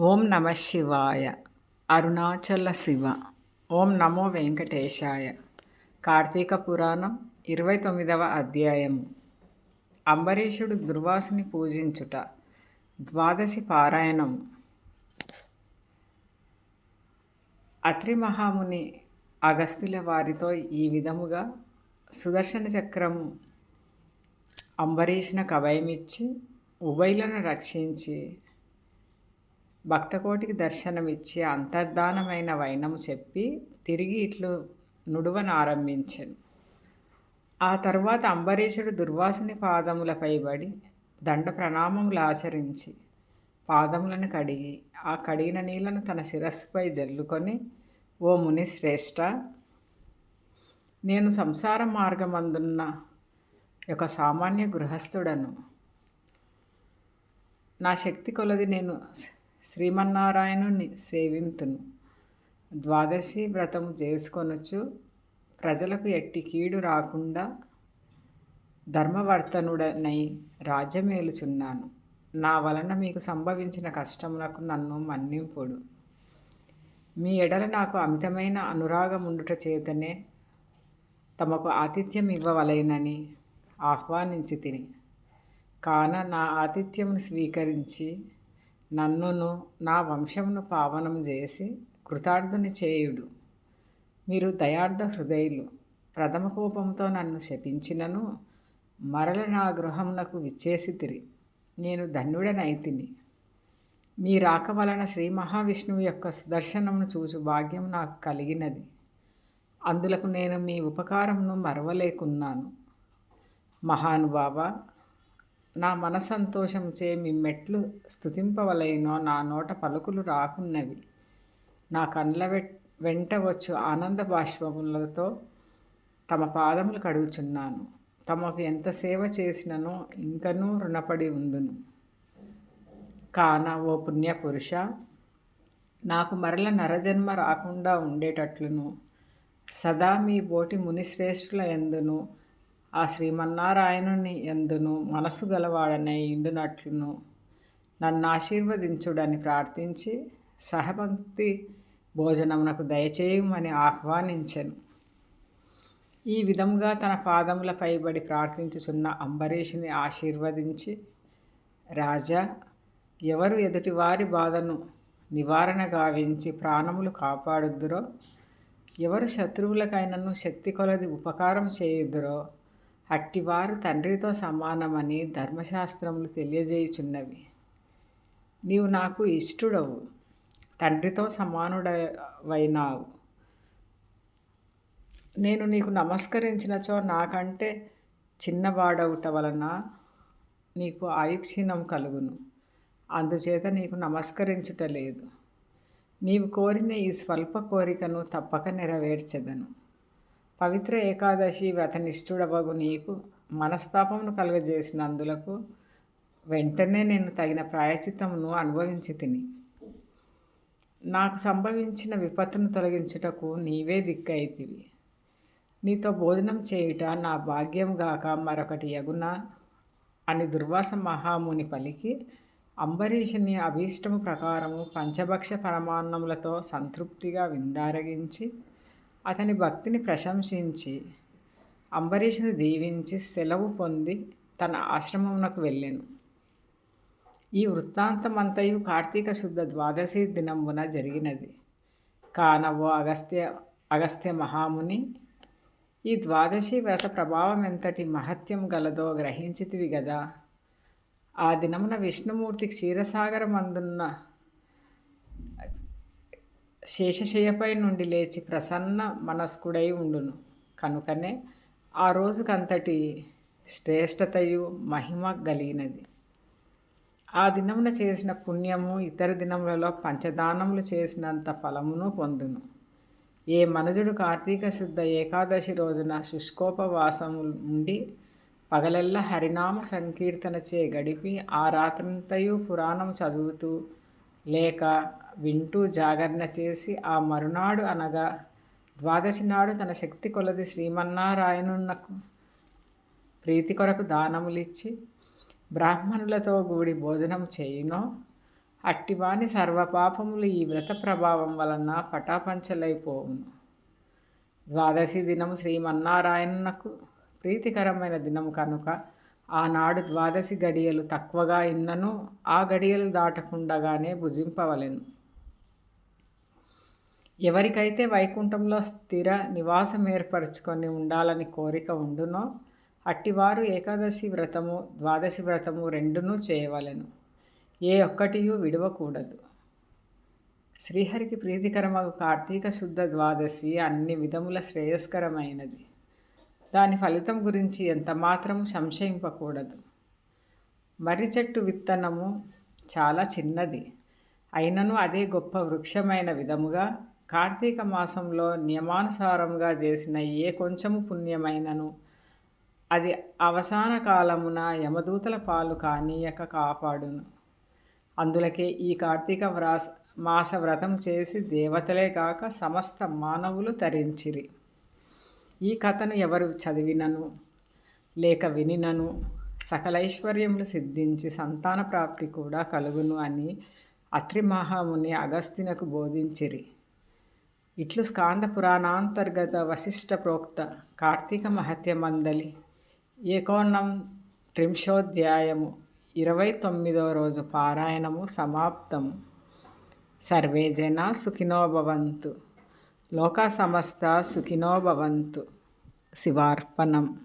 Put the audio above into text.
ఓం నమ శివాయ. అరుణాచల శివ. ఓం నమో వెంకటేశాయ. కార్తీక పురాణం ఇరవై తొమ్మిదవ అధ్యాయము. అంబరీషుడు దుర్వాసుని పూజించుట. ద్వాదశి పారాయణం అత్రి మహాముని అగస్త్యుల వారితో ఈ విధముగా సుదర్శన చక్రము అంబరీషున కవయమిచ్చి ఉభయులను రక్షించి భక్తకోటికి దర్శనమిచ్చి అంతర్ధానమైన వైనము చెప్పి తిరిగి ఇట్లు నుడువను ఆరంభించాను. ఆ తర్వాత అంబరీషుడు దుర్వాసుని పాదములపై పడి దండ ప్రణామములు ఆచరించి పాదములను కడిగి ఆ కడిగిన నీళ్ళను తన శిరస్సుపై జల్లుకొని ఓ ముని శ్రేష్ఠ నేను సంసార మార్గమందున్న ఒక సామాన్య గృహస్థుడను. నా శక్తి కొలది నేను శ్రీమన్నారాయణుని సేవింతును. ద్వాదశి వ్రతము చేసుకొనొచ్చు. ప్రజలకు ఎట్టి కీడు రాకుండా ధర్మవర్తనుడనై రాజ్యమేలుచున్నాను. నా వలన మీకు సంభవించిన కష్టములకు నన్ను మన్నింపుడు. మీ ఎడల నాకు అమితమైన అనురాగముండుట చేతనే తమకు ఆతిథ్యం ఇవ్వవలెనని ఆహ్వానించి తిని. కాన నా ఆతిథ్యమును స్వీకరించి నన్నును నా వంశమును పావనం చేసి కృతార్థుని చేయుడు. మీరు దయార్థ హృదయులు. ప్రథమ కోపంతో నన్ను శపించినను మరల నా గృహమునకు విచ్చేసి తిరి నేను ధన్యుడనైతిని. మీ రాక వలన శ్రీ మహావిష్ణువు యొక్క సుదర్శనమును చూచు భాగ్యం నాకు కలిగినది. అందులకు నేను మీ ఉపకారమును మరవలేకున్నాను. మహానుభావ నా మనసంతోషముచే మెట్లు స్థుతింపవలైనో నా నోట పలుకులు రాకున్నవి. నా కండ్ల వెంట వచ్చు ఆనంద బాష్పములతో తమ పాదములు కడుగుచున్నాను. తమకు ఎంత సేవ చేసిననో ఇంకనూ రుణపడి ఉందును. కాన ఓ పుణ్యపురుష నాకు మరల నరజన్మ రాకుండా ఉండేటట్లును. సదా మీ బోటి మునిశ్రేష్ఠుల ఎందును? ఆ శ్రీమన్నారాయణుని ఎందును మనసు గలవాడనే ఇండునట్లును. నన్ను ఆశీర్వదించుడని ప్రార్థించి సహభక్తి భోజనమునకు దయచేయమని ఆహ్వానించను. ఈ విధముగా తన పాదముల పైబడి ప్రార్థించుచున్న అంబరీషుని ఆశీర్వదించి రాజా ఎవరు ఎదుటివారి బాధను నివారణ గావించి ప్రాణములు కాపాడుద్దురో ఎవరు శత్రువులకైనను శక్తి కొలది ఉపకారం చేయుదురో అట్టివారు తండ్రితో సమానమని ధర్మశాస్త్రములు తెలియజేయుచున్నవి. నీవు నాకు ఇష్టడవు తండ్రితో సమానుడవైనావు. నేను నీకు నమస్కరించినచో నాకంటే చిన్నవాడవుట వలన నీకు ఆయుక్షీణం కలుగును. అందుచేత నీకు నమస్కరించుట లేదు. నీవు కోరిన ఈ స్వల్ప కోరికను తప్పక నెరవేర్చెదను. పవిత్ర ఏకాదశి వ్రతనిష్ఠుడవగు నీకు మనస్తాపమును కలుగజేసినందులకు వెంటనే నేను తగిన ప్రాయచిత్తమును అనుభవించి తిని. నాకు సంభవించిన విపత్తును తొలగించుటకు నీవే దిక్కైతివి. నీతో భోజనం చేయుట నా భాగ్యం గాక మరొకటి యగున అని దుర్వాస మహాముని పలికి అంబరీషుని అభీష్టము ప్రకారము పంచభక్ష పరమాన్నములతో సంతృప్తిగా విందారగించి అతని భక్తిని ప్రశంసించి అంబరీషుని దీవించి సెలవు పొంది తన ఆశ్రమమునకు వెళ్ళాను. ఈ వృత్తాంతమంతయు కార్తీక శుద్ధ ద్వాదశి దినమున జరిగినది. కాన ఓ అగస్త్య అగస్త్య మహాముని ఈ ద్వాదశి వ్రత ప్రభావం ఎంతటి మహత్యం గలదో గ్రహించితివి గదా. ఆ దినమున విష్ణుమూర్తి క్షీరసాగరమందున్న శేషశయపై నుండి లేచి ప్రసన్న మనస్కుడై ఉండును. కనుకనే ఆ రోజుకంతటి శ్రేష్టతయు మహిమ కలిగినది ఆ దినమున చేసిన పుణ్యము ఇతర దినములలో పంచదానములు చేసినంత ఫలమును పొందును. ఏ మనుజుడు కార్తీక శుద్ధ ఏకాదశి రోజున శుష్కోపవాసము ఉండి పగలెల్ల హరినామ సంకీర్తన చే గడిపి ఆ రాత్రంతయు పురాణం చదువుతూ లేక వింటూ జాగరణ చేసి ఆ మరునాడు అనగా ద్వాదశి నాడు తన శక్తి కొలది శ్రీమన్నారాయణునకు ప్రీతి కొరకు దానములిచ్చి బ్రాహ్మణులతో కూడి భోజనం చేయునో అట్టివాని సర్వపాపములు ఈ వ్రత ప్రభావం వలన పటాపంచలైపోవును. ద్వాదశి దినము శ్రీమన్నారాయణునకు ప్రీతికరమైన దినం కనుక ఆనాడు ద్వాదశి గడియలు తక్కువగా ఇన్నను ఆ గడియలు దాటకుండగానే భుజింపవలెను. ఎవరికైతే వైకుంఠంలో స్థిర నివాసం ఏర్పరచుకొని ఉండాలని కోరిక ఉండునో అట్టివారు ఏకాదశి వ్రతము ద్వాదశి వ్రతము రెండునూ చేయవలెను. ఏ ఒక్కటియు విడవకూడదు. శ్రీహరికి ప్రీతికరమగు కార్తీక శుద్ధ ద్వాదశి అన్ని విధముల శ్రేయస్కరమైనది. దాని ఫలితం గురించి ఎంత మాత్రం సంశయింపకూడదు. మర్రి చెట్టు విత్తనము చాలా చిన్నది. అయినను అదే గొప్ప వృక్షమైన విధముగా కార్తీక మాసంలో నియమానుసారంగా చేసిన ఏ కొంచెము పుణ్యమైనను అది అవసాన కాలమున యమదూతల పాలు కానీయక కాపాడును. అందులకే ఈ కార్తీక వ్రాస మాస వ్రతం చేసి దేవతలే కాక సమస్త మానవులు తరించిరి. ఈ కథను ఎవరు చదివినను లేక వినినను సకలైశ్వర్యములు సిద్ధించి సంతాన ప్రాప్తి కూడా కలుగును అని అత్రి మహాముని అగస్త్యునకు బోధించిరి. ఇట్లు స్కాంద పురాణాంతర్గత వశిష్ట ప్రోక్త కార్తీక మహత్య మందలి. ఏకోణం త్రింశోధ్యాయము ఇరవై తొమ్మిదవ రోజు పారాయణము సమాప్తము. సర్వే జన సుఖినో భవంతు. లోక సమస్త సుఖినో భవంతు. శివార్పణం.